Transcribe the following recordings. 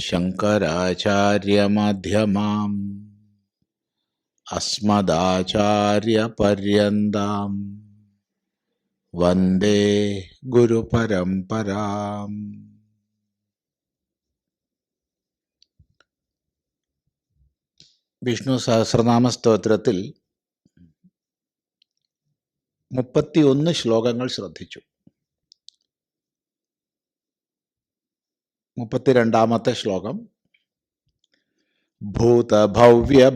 ശങ്കരാചാര്യമധ്യമാം. അസ്മദാചാര്യപര്യന്താം. വന്ദേ ഗുരുപരംപരാം വിഷ്ണു സഹസ്രനാമ സ്തോത്രത്തിൽ മുപ്പത്തിയൊന്ന് ശ്ലോകങ്ങൾ ശ്രദ്ധിച്ചു. മുപ്പത്തിരണ്ടാമത്തെ ശ്ലോകം ഭൂതഭവ്യഭവന്നാഥ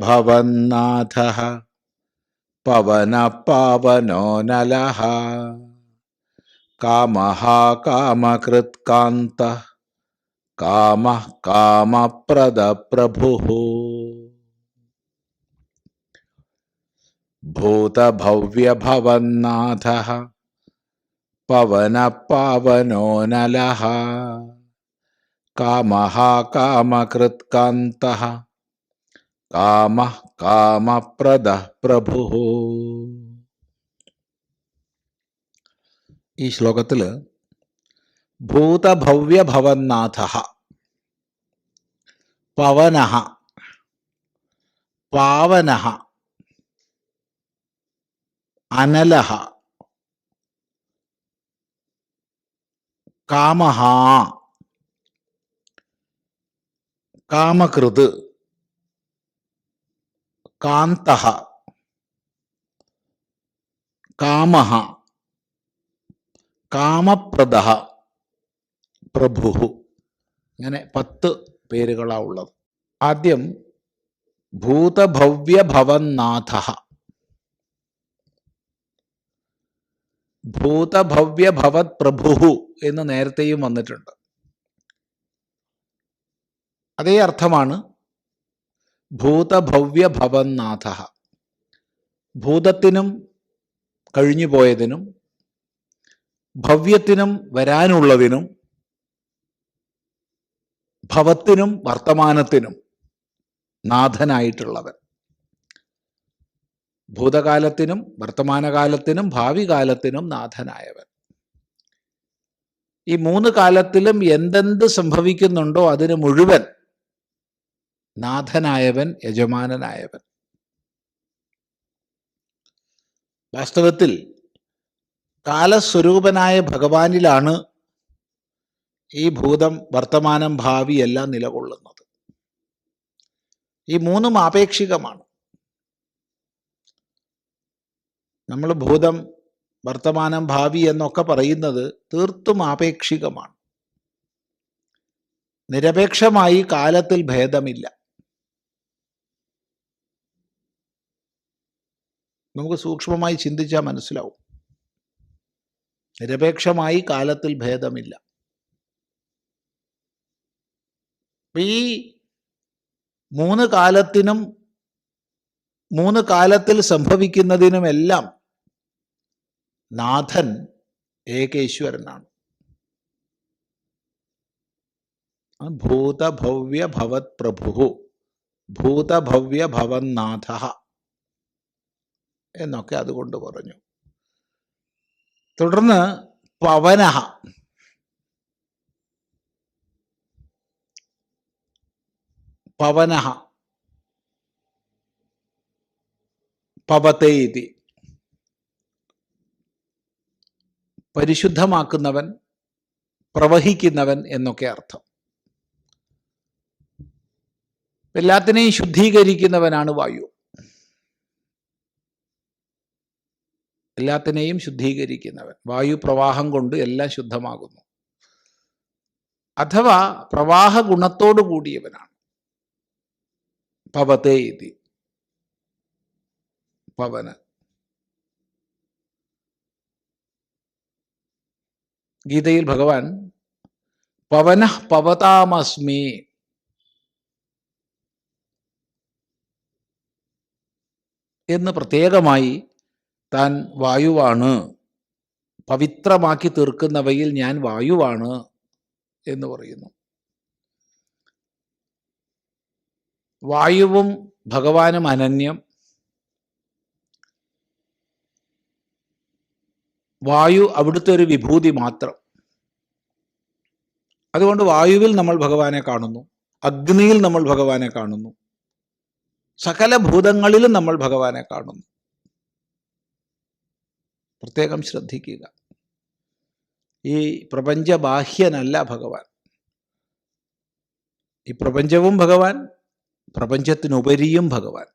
പവന പാവനോ നലഃ കാമഃ കാമകൃത്കാന്ത കാമ കാമപ്രദ പ്രഭു ഭൂതഭവ്യഭവന്നാഥ പവന പാവനോ നലഃ കാമഃ കാമകൃത്കാന്തഃ കാമ കാമപ്രദ പ്രഭു ഈ ശ്ലോകത്തിൽ ഭൂതഭവ്യഭവന്നാഥ പവന പാവന അനലഹ കാമഹ കാമകൃത് കാന്ത കാമ കാമപ്രദ പ്രഭു ഇങ്ങനെ പത്ത് പേരുകളാ ഉള്ളത്. ആദ്യം ഭൂതഭവ്യഭവന്നാഥ ഭൂതഭവ്യഭവത് പ്രഭു എന്ന് നേരത്തെയും വന്നിട്ടുണ്ട്. അതേ അർത്ഥമാണ് ഭൂതഭവ്യഭവന്നാഥ. ഭൂതത്തിനും കഴിഞ്ഞുപോയതിനും ഭവ്യത്തിനും വരാനുള്ളതിനും ഭവത്തിനും വർത്തമാനത്തിനും നാഥനായിട്ടുള്ളവൻ. ഭൂതകാലത്തിനും വർത്തമാനകാലത്തിനും ഭാവി കാലത്തിനും നാഥനായവൻ. ഈ മൂന്ന് കാലത്തിലും എന്തെന്ത് സംഭവിക്കുന്നുണ്ടോ അതിന് മുഴുവൻ നാഥനായവൻ യജമാനനായവൻ. വാസ്തവത്തിൽ കാലസ്വരൂപനായ ഭഗവാനിലാണ് ഈ ഭൂതം വർത്തമാനം ഭാവി എല്ലാം നിലകൊള്ളുന്നത്. ഈ മൂന്നും ആപേക്ഷികമാണ്. നമ്മൾ ഭൂതം വർത്തമാനം ഭാവി എന്നൊക്കെ പറയുന്നത് തീർത്തും ആപേക്ഷികമാണ്. നിരപേക്ഷമായി കാലത്തിൽ ഭേദമില്ല. നമുക്ക് സൂക്ഷ്മമായി ചിന്തിച്ചാൽ മനസ്സിലാവും. നിരപേക്ഷമായി കാലത്തിൽ ഭേദമില്ല. ഈ മൂന്ന് കാലത്തിനും മൂന്ന് കാലത്തിൽ സംഭവിക്കുന്നതിനുമെല്ലാം നാഥൻ ഏകേശ്വരനാണ്. ഭൂതഭവ്യ ഭവത് പ്രഭു ഭൂതഭവ്യ ഭവന്നാഥ എന്നൊക്കെ അതുകൊണ്ട് പറഞ്ഞു. തുടർന്ന് പവനഹ. പവനഹ. പവത്തെ. പരിശുദ്ധമാക്കുന്നവൻ പ്രവഹിക്കുന്നവൻ എന്നൊക്കെ അർത്ഥം. എല്ലാത്തിനെയും ശുദ്ധീകരിക്കുന്നവനാണ് വായു. എല്ലാത്തിനെയും ശുദ്ധീകരിക്കുന്നവൻ. വായുപ്രവാഹം കൊണ്ട് എല്ലാം ശുദ്ധമാകുന്നു. അഥവാ പ്രവാഹ ഗുണത്തോടു കൂടിയവനാണ്. പവതേ ഇതി. പവന ഗീതയിൽ ഭഗവാൻ പവന പവതാമസ്മി എന്ന് പ്രത്യേകമായി താൻ വായുവാണ്. പവിത്രമാക്കി തീർക്കുന്നവയിൽ ഞാൻ വായുവാണ് എന്ന് പറയുന്നു. വായുവും ഭഗവാനും അനന്യം. വായു അവിടുത്തെ ഒരു വിഭൂതി മാത്രം. അതുകൊണ്ട് വായുവിൽ നമ്മൾ ഭഗവാനെ കാണുന്നു. അഗ്നിയിൽ നമ്മൾ ഭഗവാനെ കാണുന്നു. സകല ഭൂതങ്ങളിലും നമ്മൾ ഭഗവാനെ കാണുന്നു. പ്രത്യേകം ശ്രദ്ധിക്കുക. ഈ പ്രപഞ്ചബാഹ്യനല്ല ഭഗവാൻ. ഈ പ്രപഞ്ചവും ഭഗവാൻ പ്രപഞ്ചത്തിനുപരിയും ഭഗവാൻ.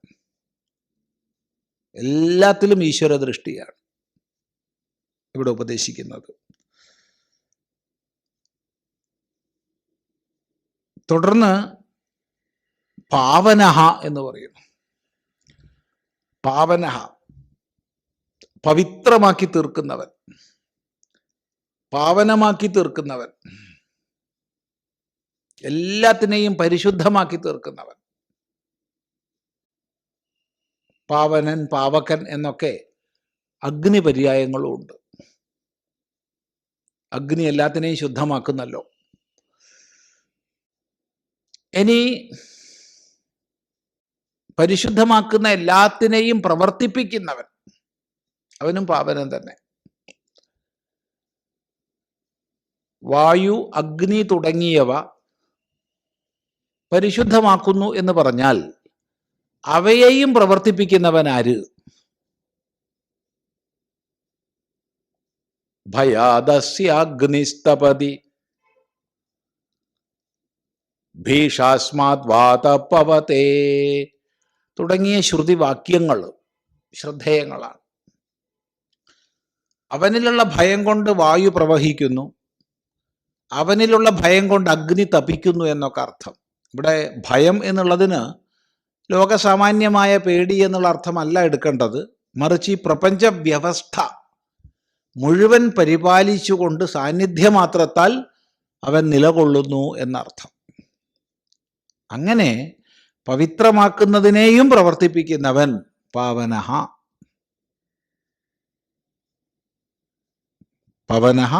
എല്ലാത്തിലും ഈശ്വര ദൃഷ്ടിയാണ് ഇവിടെ ഉപദേശിക്കുന്നത്. തുടർന്ന് പാവനഹ എന്ന് പറയുന്നു. പാവനഹ. പവിത്രമാക്കി തീർക്കുന്നവൻ. പാവനമാക്കി തീർക്കുന്നവൻ. എല്ലാത്തിനെയും പരിശുദ്ധമാക്കി തീർക്കുന്നവൻ. പാവനൻ പാവകൻ എന്നൊക്കെ അഗ്നി പര്യായങ്ങളും ഉണ്ട്. അഗ്നി എല്ലാത്തിനെയും ശുദ്ധമാക്കുന്നല്ലോ. ഇനി പരിശുദ്ധമാക്കുന്ന എല്ലാത്തിനെയും പ്രവർത്തിപ്പിക്കുന്നവൻ. അവനും പാപനം തന്നെ. വായു അഗ്നി തുടങ്ങിയവ പരിശുദ്ധമാക്കുന്നു എന്ന് പറഞ്ഞാൽ അവയെയും പ്രവർത്തിപ്പിക്കുന്നവൻ ആര് ഭയാദസ്യാഗ്നിസ്തപതി. ഭീഷാസ്മാത് വാതപ്പവതേ തുടങ്ങിയ ശ്രുതിവാക്യങ്ങൾ ശ്രദ്ധേയങ്ങളാണ്. അവനിലുള്ള ഭയം കൊണ്ട് വായു പ്രവഹിക്കുന്നു. അവനിലുള്ള ഭയം കൊണ്ട് അഗ്നി തപിക്കുന്നു എന്നൊക്കെ അർത്ഥം. ഇവിടെ ഭയം എന്നുള്ളതിന് ലോകസാമാന്യമായ പേടി എന്നുള്ള അർത്ഥമല്ല എടുക്കേണ്ടത്. മറിച്ച് ഈ പ്രപഞ്ച വ്യവസ്ഥ മുഴുവൻ പരിപാലിച്ചുകൊണ്ട് സാന്നിധ്യമാത്രത്താൽ അവൻ നിലകൊള്ളുന്നു എന്നർത്ഥം. അങ്ങനെ പവിത്രമാക്കുന്നതിനെയും പ്രവർത്തിപ്പിക്കുന്നവൻ പാവനഹ. പവനഹ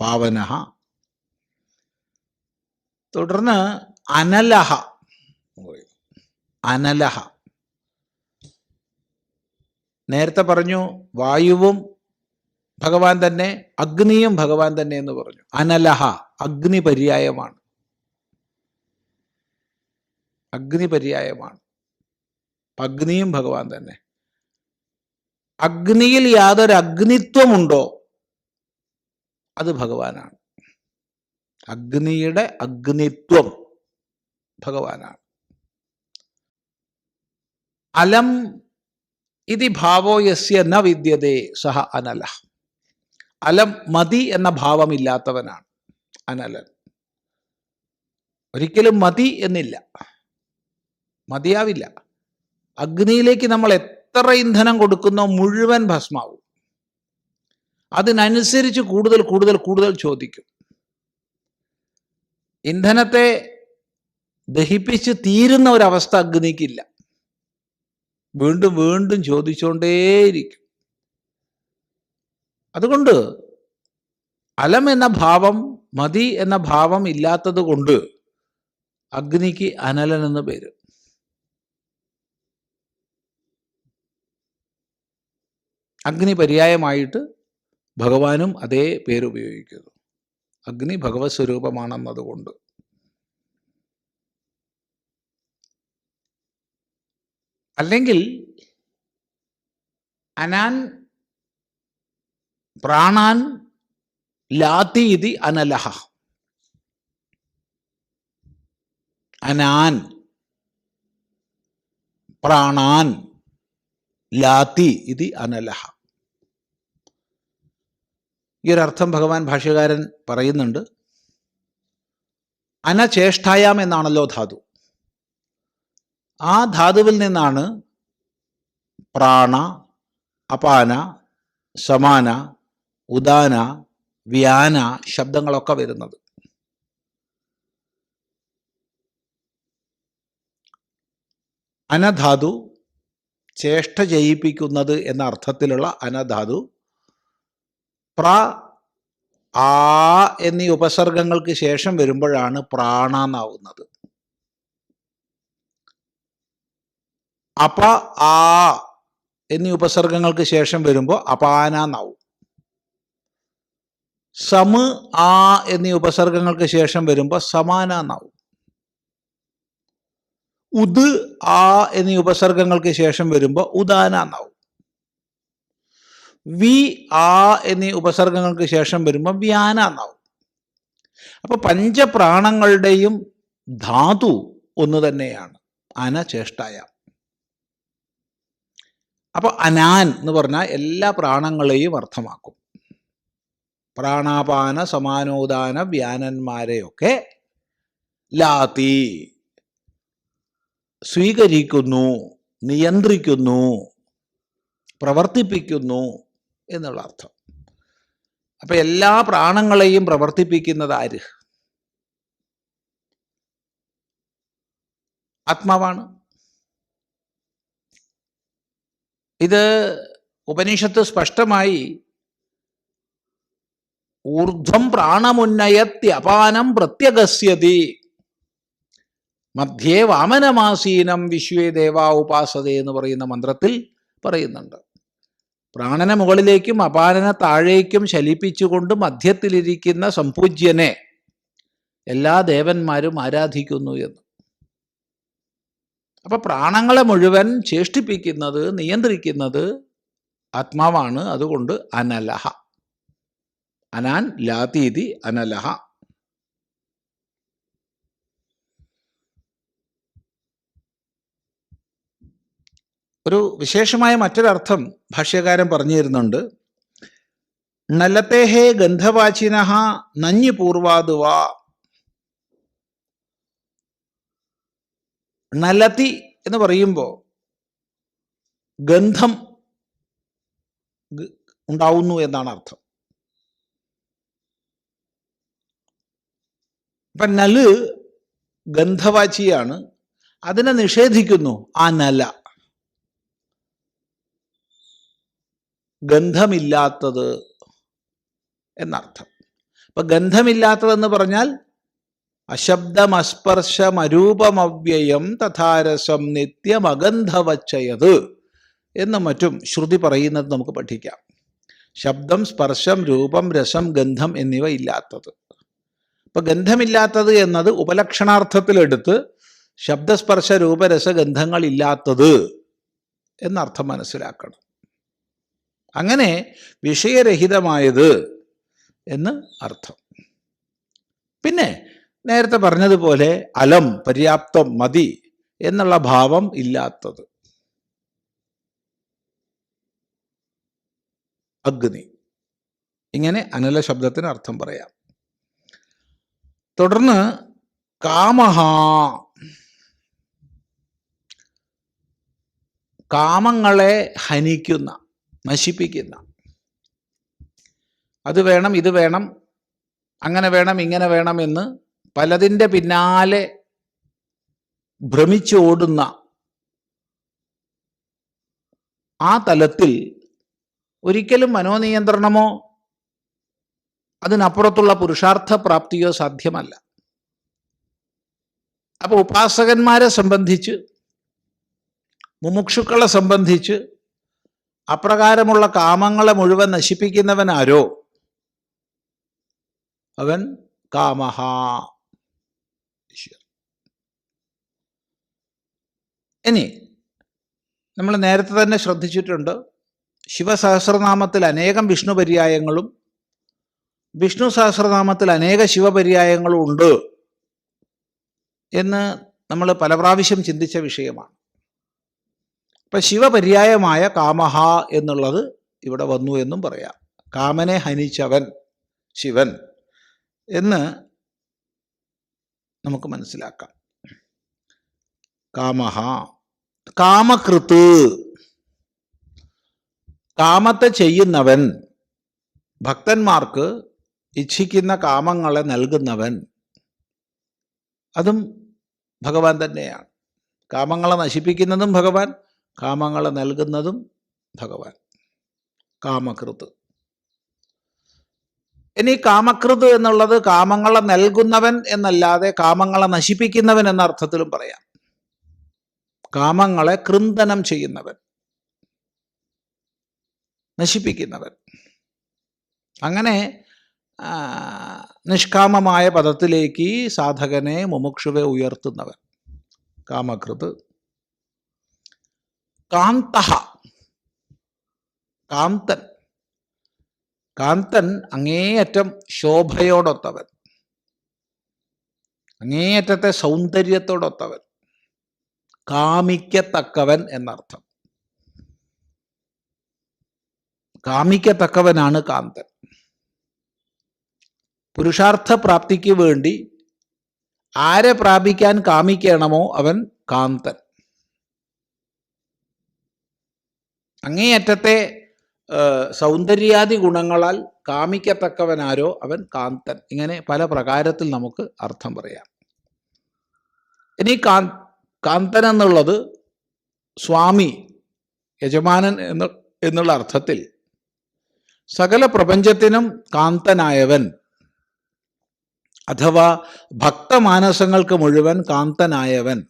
പാവനഹ. തുടർന്ന് അനലഹ അനലഹ. നേരത്തെ പറഞ്ഞു വായുവും ഭഗവാൻ തന്നെ അഗ്നിയും ഭഗവാൻ തന്നെ എന്ന് പറഞ്ഞു. അനലഹ അഗ്നി പര്യായമാണ് അഗ്നി പര്യായമാണ് അഗ്നിയും ഭഗവാൻ തന്നെ. അഗ്നിയിൽ യാതൊരു അഗ്നിത്വമുണ്ടോ അത് ഭഗവാനാണ്. അഗ്നിയുടെ അഗ്നിത്വം ഭഗവാനാണ്. അലം ഇതി ഭാവോ യസ്യ ന വിദ്യതേ സഹ അനല. അലം മതി എന്ന ഭാവമില്ലാത്തവനാണ് അനലൻ. ഒരിക്കലും മതി എന്നില്ല. മതിയാവില്ല. അഗ്നിയിലേക്ക് നമ്മൾ എത്ര ഇന്ധനം കൊടുക്കുന്നോ മുഴുവൻ ഭസ്മാവും. അതിനനുസരിച്ച് കൂടുതൽ കൂടുതൽ കൂടുതൽ ചോദിക്കും. ഇന്ധനത്തെ ദഹിപ്പിച്ച് തീരുന്ന ഒരവസ്ഥ അഗ്നിക്കില്ല. വീണ്ടും വീണ്ടും ചോദിച്ചുകൊണ്ടേയിരിക്കും അതുകൊണ്ട് അലം എന്ന ഭാവം മതി എന്ന ഭാവം ഇല്ലാത്തത് കൊണ്ട് അഗ്നിക്ക് അനലൻ എന്ന് പേര്. അഗ്നി പര്യായമായിട്ട് ഭഗവാനും അതേ പേര് ഉപയോഗിക്കുന്നു. അഗ്നി ഭഗവത് സ്വരൂപമാണെന്നതുകൊണ്ട്. അല്ലെങ്കിൽ അനാൻ പ്രാണാൻ ലാത്തി ഇതി അനലഹ. അനാൻ പ്രാണാൻ ലാത്തി ഇതി അനലഹ. ഈ അർത്ഥം ഭഗവാൻ ഭാഷ്യകാരൻ പറയുന്നുണ്ട്. അനചേഷ്ടായാം എന്നാണല്ലോ ധാതു. ആ ധാതുവിൽ നിന്നാണ് പ്രാണ അപാന സമാന ഉദാന വ്യാന ശബ്ദങ്ങളൊക്കെ വരുന്നത്. അനധാതു ചേഷ്ട ചെയ്യിപ്പിക്കുന്നത് എന്ന അർത്ഥത്തിലുള്ള അനധാതു പ്ര ആ എന്നീ ഉപസർഗങ്ങൾക്ക് ശേഷം വരുമ്പോഴാണ് പ്രാണ എന്നാവുന്നത് അപ ആ എന്നീ ഉപസർഗങ്ങൾക്ക് ശേഷം വരുമ്പോൾ അപാന എന്നാവും സമ ആ എന്നീ ഉപസർഗങ്ങൾക്ക് ശേഷം വരുമ്പോൾ സമാന എന്നാവും ഉദ് ആ എന്നീ ഉപസർഗങ്ങൾക്ക് ശേഷം വരുമ്പോൾ ഉദാന എന്നാവും വി ആ എന്നീ ഉപസർഗങ്ങൾക്ക് ശേഷം വരുമ്പോൾ വ്യാന എന്നാവും. അപ്പൊ പഞ്ചപ്രാണങ്ങളുടെയും ധാതു ഒന്ന് തന്നെയാണ്. അനചേഷ്ടായ. അപ്പൊ അനാൻ എന്ന് പറഞ്ഞാൽ എല്ലാ പ്രാണങ്ങളെയും അർത്ഥമാക്കും. പ്രാണാപാന സമാനോദാന വ്യാനന്മാരെയൊക്കെ ലാത്തി. സ്വീകരിക്കുന്നു നിയന്ത്രിക്കുന്നു പ്രവർത്തിപ്പിക്കുന്നു എന്നുള്ള അർത്ഥം. അപ്പൊ എല്ലാ പ്രാണങ്ങളെയും പ്രവർത്തിപ്പിക്കുന്നത് ആര്? ആത്മാവാണ്. ഇത് ഉപനിഷത്ത് സ്പഷ്ടമായി ഊർധ്വം പ്രാണമുന്നയത്യപാനം പ്രത്യഗസ്യതി. മധ്യേ വാമനമാസീനം വിശ്വേ ദേവാ ഉപാസതേ എന്ന് പറയുന്ന മന്ത്രത്തിൽ പറയുന്നുണ്ട്. പ്രാണനെ മുകളിലേക്കും അപാനനെ താഴേക്കും ശലിപ്പിച്ചുകൊണ്ട് മധ്യത്തിലിരിക്കുന്ന സംപൂജ്യനെ എല്ലാ ദേവന്മാരും ആരാധിക്കുന്നു എന്ന്. അപ്പൊ പ്രാണങ്ങളെ മുഴുവൻ ചേഷ്ടിപ്പിക്കുന്നത് നിയന്ത്രിക്കുന്നത് ആത്മാവാണ്. അതുകൊണ്ട് അനലഹ. അനാൻ ലാതീതി അനലഹ. ഒരു വിശേഷമായ മറ്റൊരർത്ഥം ഭാഷ്യകാരൻ പറഞ്ഞു തരുന്നുണ്ട് നലപേഹേ ഗന്ധവാചിന നഞ്ഞു പൂർവാതുവ നലതി എന്ന് പറയുമ്പോൾ ഗന്ധം ഉണ്ടാവുന്നു എന്നാണ് അർത്ഥം. ഇപ്പൊ നൽ ഗന്ധവാചിയാണ്. അതിനെ നിഷേധിക്കുന്നു ആ നല. ഗന്ധമില്ലാത്തത് എന്നർത്ഥം. അപ്പൊ ഗന്ധമില്ലാത്തതെന്ന് പറഞ്ഞാൽ അശബ്ദമസ്പർശമരൂപമവ്യയം തഥാരസം നിത്യമഗന്ധവച്ചയത് എന്ന് മറ്റും ശ്രുതി പറയുന്നത് നമുക്ക് പഠിക്കാം. ശബ്ദം സ്പർശം രൂപം രസം ഗന്ധം എന്നിവ ഇല്ലാത്തത്. അപ്പൊ ഗന്ധമില്ലാത്തത് എന്നത് ഉപലക്ഷണാർത്ഥത്തിലെടുത്ത് ശബ്ദസ്പർശ രൂപരസ ഗന്ധങ്ങൾ ഇല്ലാത്തത് എന്നർത്ഥം മനസ്സിലാക്കണം. അങ്ങനെ വിഷയരഹിതമായത് എന്ന് അർത്ഥം. പിന്നെ നേരത്തെ പറഞ്ഞതുപോലെ അലം പര്യാപ്തം മതി എന്നുള്ള ഭാവം ഇല്ലാത്തത്. അഗ്നി. ഇങ്ങനെ അനല ശബ്ദത്തിന് അർത്ഥം പറയാം. തുടർന്ന് കാമഹ. കാമങ്ങളെ ഹനിക്കുന്ന. നശിപ്പിക്കുന്ന. അത് വേണം ഇത് വേണം അങ്ങനെ വേണം ഇങ്ങനെ വേണം എന്ന് പലതിന്റെ പിന്നാലെ ഭ്രമിച്ചോടുന്ന ആ തലത്തിൽ ഒരിക്കലും മനോനിയന്ത്രണമോ അതിനപ്പുറത്തുള്ള പുരുഷാർത്ഥ പ്രാപ്തിയോ സാധ്യമല്ല. അപ്പോൾ ഉപാസകന്മാരെ സംബന്ധിച്ച് മുമുക്ഷുക്കളെ സംബന്ധിച്ച് അപ്രകാരമുള്ള കാമങ്ങളെ മുഴുവൻ നശിപ്പിക്കുന്നവൻ ആരോ? അവൻ കാമഹ. ഇനി നമ്മൾ നേരത്തെ തന്നെ ശ്രദ്ധിച്ചിട്ടുണ്ട് ശിവസഹസ്രനാമത്തിൽ അനേകം വിഷ്ണു പര്യായങ്ങളും വിഷ്ണു സഹസ്രനാമത്തിൽ അനേക ശിവപര്യായങ്ങളും ഉണ്ട് എന്ന് നമ്മൾ പല പ്രാവശ്യം ചിന്തിച്ച വിഷയമാണ്. ഇപ്പം ശിവപര്യായമായ കാമഹ എന്നുള്ളത് ഇവിടെ വന്നു എന്നും പറയാം. കാമനെ ഹനിച്ചവൻ ശിവൻ എന്ന് നമുക്ക് മനസ്സിലാക്കാം. കാമഹ കാമകൃത്ത്. കാമത്തെ ചെയ്യുന്നവൻ ഭക്തന്മാർക്ക് ഇച്ഛിക്കുന്ന കാമങ്ങളെ നൽകുന്നവൻ അതും ഭഗവാൻ തന്നെയാണ്. കാമങ്ങളെ നശിപ്പിക്കുന്നതും ഭഗവാൻ കാമങ്ങളെ നൽകുന്നതും ഭഗവാൻ. കാമകൃത്. ഇനി കാമകൃത് എന്നുള്ളത് കാമങ്ങളെ നൽകുന്നവൻ എന്നല്ലാതെ കാമങ്ങളെ നശിപ്പിക്കുന്നവൻ എന്ന അർത്ഥത്തിലും പറയാം. കാമങ്ങളെ കൃന്ദനം ചെയ്യുന്നവൻ. നശിപ്പിക്കുന്നവൻ. അങ്ങനെ നിഷ്കാമമായ പദത്തിലേക്ക് സാധകനെ മുമുക്ഷുവെ ഉയർത്തുന്നവൻ. കാമകൃത്. കാന്തഹ. കാന്തൻ. കാന്തൻ അങ്ങേയറ്റം ശോഭയോടൊത്തവൻ. അങ്ങേയറ്റത്തെ സൗന്ദര്യത്തോടൊത്തവൻ. കാമിക്കത്തക്കവൻ എന്നർത്ഥം. കാമിക്കത്തക്കവനാണ് കാന്തൻ. പുരുഷാർത്ഥ പ്രാപ്തിക്ക് വേണ്ടി ആരെ പ്രാപിക്കാൻ കാമിക്കണമോ അവൻ കാന്തൻ. അങ്ങേയറ്റത്തെ സൗന്ദര്യാദി ഗുണങ്ങളാൽ കാമിക്കത്തക്കവനാരോ അവൻ കാന്തൻ. ഇങ്ങനെ പല പ്രകാരത്തിൽ നമുക്ക് അർത്ഥം പറയാം. ഇനി കാ കാന്തൻ എന്നുള്ളത് സ്വാമി യജമാനൻ എന്ന് എന്നുള്ള അർത്ഥത്തിൽ സകല പ്രപഞ്ചത്തിനും കാന്തനായവൻ അഥവാ ഭക്തമാനസങ്ങൾക്ക് മുഴുവൻ കാന്തനായവൻ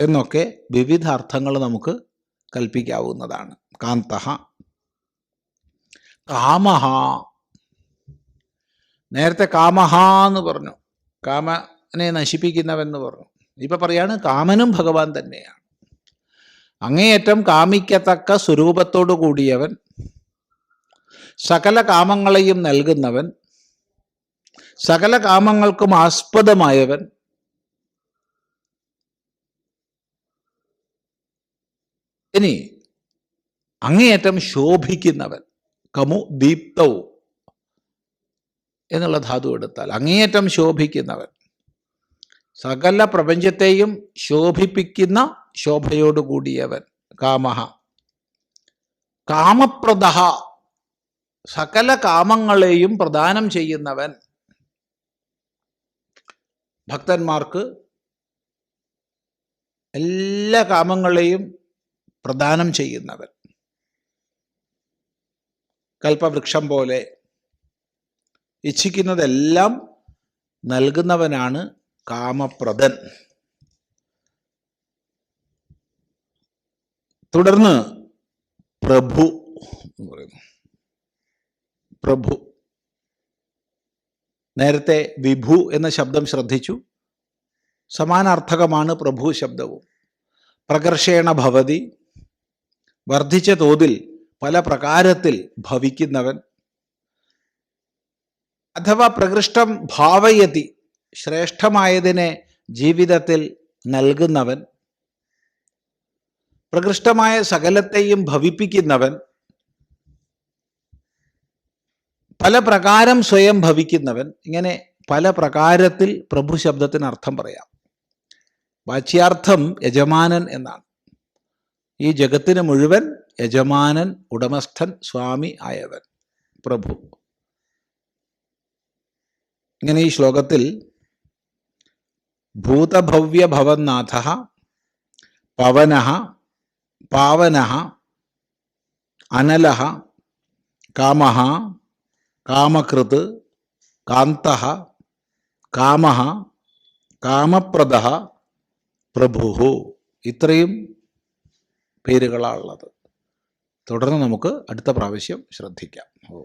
എന്നൊക്കെ വിവിധ അർത്ഥങ്ങൾ നമുക്ക് കൽപ്പിക്കാവുന്നതാണ്. കാന്ത കാമഹ. നേരത്തെ കാമഹ എന്ന് പറഞ്ഞു. കാമനെ നശിപ്പിക്കുന്നവെന്ന് പറഞ്ഞു. ഇപ്പൊ പറയാണ് കാമനും ഭഗവാൻ തന്നെയാണ്. അങ്ങേയറ്റം കാമിക്കത്തക്ക സ്വരൂപത്തോടു കൂടിയവൻ സകല കാമങ്ങളെയും നൽകുന്നവൻ സകല കാമങ്ങൾക്കും ആസ്പദമായവൻ ഇനി അങ്ങേയറ്റം ശോഭിക്കുന്നവൻ കമു ദീപ്തവും എന്നുള്ള ധാതു എടുത്താൽ അങ്ങേയറ്റം ശോഭിക്കുന്നവൻ സകല പ്രപഞ്ചത്തെയും ശോഭിപ്പിക്കുന്ന ശോഭയോടുകൂടിയവൻ കാമഹ. കാമപ്രദ സകല കാമങ്ങളെയും പ്രദാനം ചെയ്യുന്നവൻ ഭക്തന്മാർക്ക് എല്ലാ കാമങ്ങളെയും പ്രദാനം ചെയ്യുന്നവൻ. കൽപ്പവൃക്ഷം പോലെ ഇച്ഛിക്കുന്നതെല്ലാം നൽകുന്നവനാണ് കാമപ്രദൻ. തുടർന്ന് പ്രഭു എന്ന് പറയുന്നു. പ്രഭു. നേരത്തെ വിഭു എന്ന ശബ്ദം ശ്രദ്ധിച്ചു. സമാനാർത്ഥകമാണ് പ്രഭു ശബ്ദവും. പ്രകർഷേണ ഭവതി. വർദ്ധിച്ച തോതിൽ പല പ്രകാരത്തിൽ ഭവിക്കുന്നവൻ. അഥവാ പ്രകൃഷ്ടം ഭാവയതി ശ്രേഷ്ഠമായതിനെ ജീവിതത്തിൽ നൽകുന്നവൻ. പ്രകൃഷ്ടമായ സകലത്തെയും ഭവിപ്പിക്കുന്നവൻ. പല പ്രകാരം സ്വയം ഭവിക്കുന്നവൻ. ഇങ്ങനെ പല പ്രകാരത്തിൽ പ്രഭു ശബ്ദത്തിന് അർത്ഥം പറയാം. വാച്യാർത്ഥം യജമാനൻ എന്നാണ്. ഈ ജഗത്തിന് മുഴുവൻ യജമാനൻ ഉടമസ്ഥൻ സ്വാമി ആയവൻ പ്രഭു. ഇങ്ങനെ ഈ ശ്ലോകത്തിൽ ഭൂതഭവ്യ ഭവന്നാഥ പവന പാവന അനല കാമ കാമകൃത് കാന്ത കാമ കാമപ്രദ പ്രഭു. ഇത്രയും പേരുകളാണുള്ളത്. തുടർന്ന് നമുക്ക് അടുത്ത പ്രാവശ്യം ശ്രദ്ധിക്കാം. ഓ.